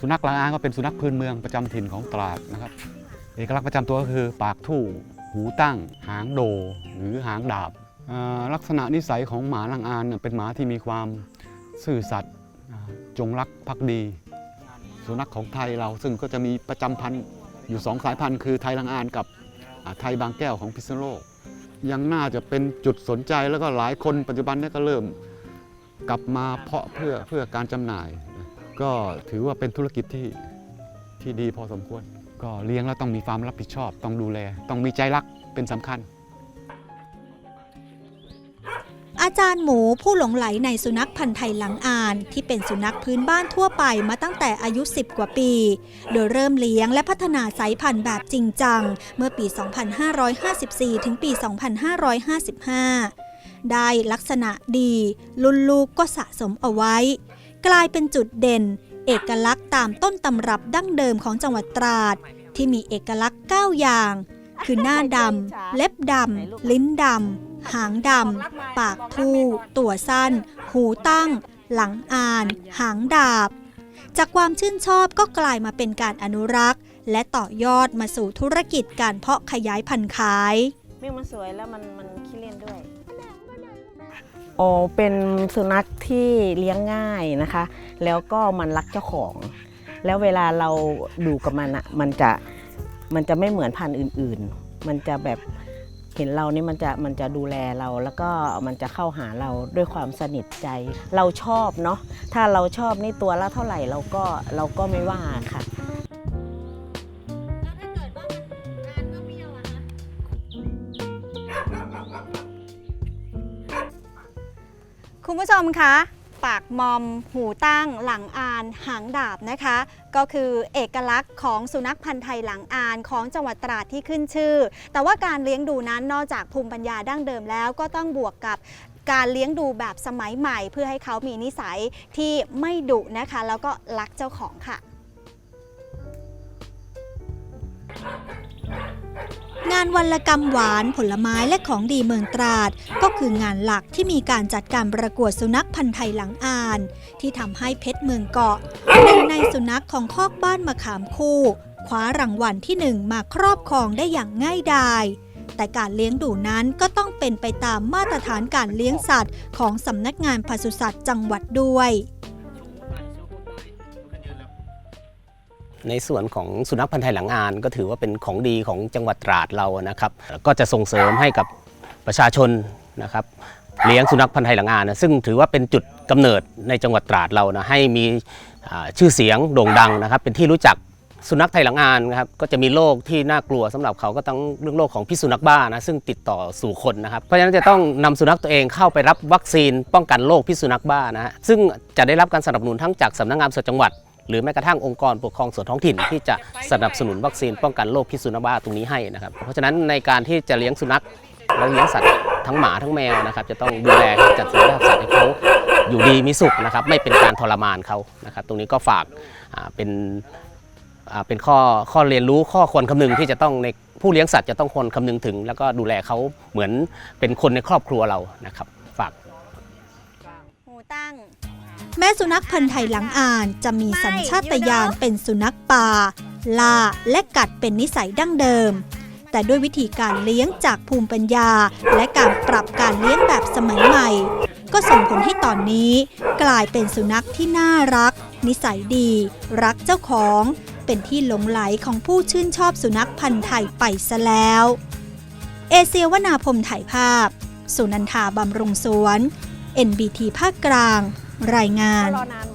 สุนัขลางอานก็เป็นสุนัขพื้นเมืองประจำถิ่นของตราดนะครับ เอกลักษณ์ประจำตัวก็คือปากทู่ หูตั้ง หางโด หรือหางดาบ ลักษณะนิสัยของหมาลางอานเป็นหมาที่มีความซื่อสัตย์จงรักภักดี สุนัขของไทยเราซึ่งก็จะมีประจำพันธุ์อยู่สองสายพันธุ์คือไทยลางอานกับไทยบางแก้วของพิษณุโลกยังน่าจะเป็นจุดสนใจแล้วก็หลายคนปัจจุบันนี้ก็เริ่มกลับมาเพาะเพื่อเพื่อการจำหน่าย ก็ถือว่าเป็นธุรกิจที่ที่ดีพอสมควร ก็เลี้ยงแล้วต้องมีความรับผิดชอบ ต้องดูแล ต้องมีใจรักเป็นสำคัญ อาจารย์หมูผู้หลงไหลในสุนัขพันธ์ไทยหลังอาน ที่เป็นสุนัขพื้นบ้านทั่วไปมาตั้งแต่อายุ 10 กว่าปี โดยเริ่มเลี้ยงและพัฒนาสายพันธุ์แบบจริงจัง เมื่อปี 2554 ถึงปี 2555 ได้ลักษณะดี รุ่นลูกก็สะสมเอาไว้ กลายเป็นจุดเด่น เอกลักษณ์ตามต้นตำรับดั้งเดิมของจังหวัดตราด ที่มีเอกลักษณ์ 9 อย่าง คือหน้าดำ เล็บดำ ลิ้นดำ หางดำ ปากทู่ ตัวสั้น หูตั้ง หลังอาน หางดาบ จากความชื่นชอบก็กลายมาเป็นการอนุรักษ์ และต่อยอดมาสู่ธุรกิจการเพาะขยายพันธุ์ขาย เมี่ยงมันสวยแล้วมันมันขี้เล่นด้วย โอ้เป็นสุนัขที่เลี้ยงง่ายนะคะ แล้วก็มันรักเจ้าของ แล้วเวลาเราดูกับมันอะมันจะมันจะไม่เหมือนพันธุ์อื่น ๆ มันจะแบบเห็นเรานี่มันจะมันจะดูแลเราแล้วก็มันจะเข้าหาเราด้วยความสนิทใจ เราชอบเนาะถ้าเราชอบนี่ตัวละเท่าไหร่เราก็เราก็ไม่ว่าค่ะ คุณผู้ชมคะปากมอม หูตั้ง หลังอาน หางดาบนะคะ ก็คือเอกลักษณ์ของสุนัขพันธ์ไทยหลังอานของจังหวัดตราดที่ขึ้นชื่อ แต่ว่าการเลี้ยงดูนั้นนอกจากภูมิปัญญาดั้งเดิมแล้วก็ต้องบวกกับการเลี้ยงดูแบบสมัยใหม่ เพื่อให้เขามีนิสัยที่ไม่ดุนะคะ แล้วก็รักเจ้าของค่ะานวันละกรรมหวานผลไม้และของดีเมืองตราด ก็คืองานหลักที่มีการจัดการประกวดสุนัขพันธ์ไทยหลังอ่าน ที่ทำให้เพชรเมืองเกาะหนึ่งในสุนัขของคอกบ้านมะขามคู่ คว้ารางวัลที่หนึ่งมาครอบครองได้อย่างง่ายดายแต่การเลี้ยงดูนั้นก็ต้องเป็นไปตามมาตรฐานการเลี้ยงสัตว์ ของสำนักงานปศุสัตว์จังหวัดด้วย ในส่วนของสุนัขพันธ์ไทยหลังอาน ก็ถือว่าเป็นของดีของจังหวัดตราดเรานะครับก็จะส่งเสริมให้กับประชาชนนะครับเลี้ยงสุนัขพันธ์ไทยหลังอานนะซึ่งถือว่าเป็นจุดกำเนิดในจังหวัดตราดเรานะให้มีชื่อเสียงโด่งดังนะครับ เป็นที่รู้จักสุนัขไทยหลังอานนะครับก็จะมีโรคที่น่ากลัวสำหรับเขาก็ต้องเรื่องโรคของพิษสุนัขบ้านะซึ่งติดต่อสู่คนนะครับเพราะฉะนั้นจะต้องนำสุนัขตัวเองเข้าไปรับวัคซีนป้องกันโรคพิษสุนัขบ้านะฮะซึ่งจะได้รับการสนับสนุนทั้งจากสำนักงานปศุสัตว์จังหวัด หรือแม้กระทั่งองค์กรปกครองส่วนท้องถิ่น ที่จะสนับสนุนวัคซีนป้องกันโรคพิษสุนัขบ้าตรงนี้ให้นะครับ เพราะฉะนั้นในการที่จะเลี้ยงสุนัขและเลี้ยงสัตว์ทั้งหมาทั้งแมวนะครับ จะต้องดูแลจัดสรรสภาพสัตว์ให้เขาอยู่ดีมีสุขนะครับ ไม่เป็นการทรมานเขานะครับ ตรงนี้ก็ฝากอ่าเป็นอ่าเป็นข้อข้อเรียนรู้ข้อควรคำนึงที่จะต้องในผู้เลี้ยงสัตว์จะต้องควรคำนึงถึง แล้วก็ดูแลเขาเหมือนเป็นคนในครอบครัวเรานะครับ ฝากหูตั้ง แม้สุนัขพันธ์ไทยหลังอ่านจะมีสัญชาตญาณเป็นสุนัขป่า ล่าและกัดเป็นนิสัยดั้งเดิม แต่ด้วยวิธีการเลี้ยงจากภูมิปัญญา และการปรับการเลี้ยงแบบสมัยใหม่ ก็ส่งผลให้ตอนนี้ กลายเป็นสุนัขที่น่ารัก นิสัยดี รักเจ้าของ เป็นที่หลงไหลของผู้ชื่นชอบสุนัขพันธ์ไทยไปซะแล้ว เอเชียวนาพรมถ่ายภาพ สุนันทาบำรุงสวน NBT ภาคกลาง รายงานรอนาน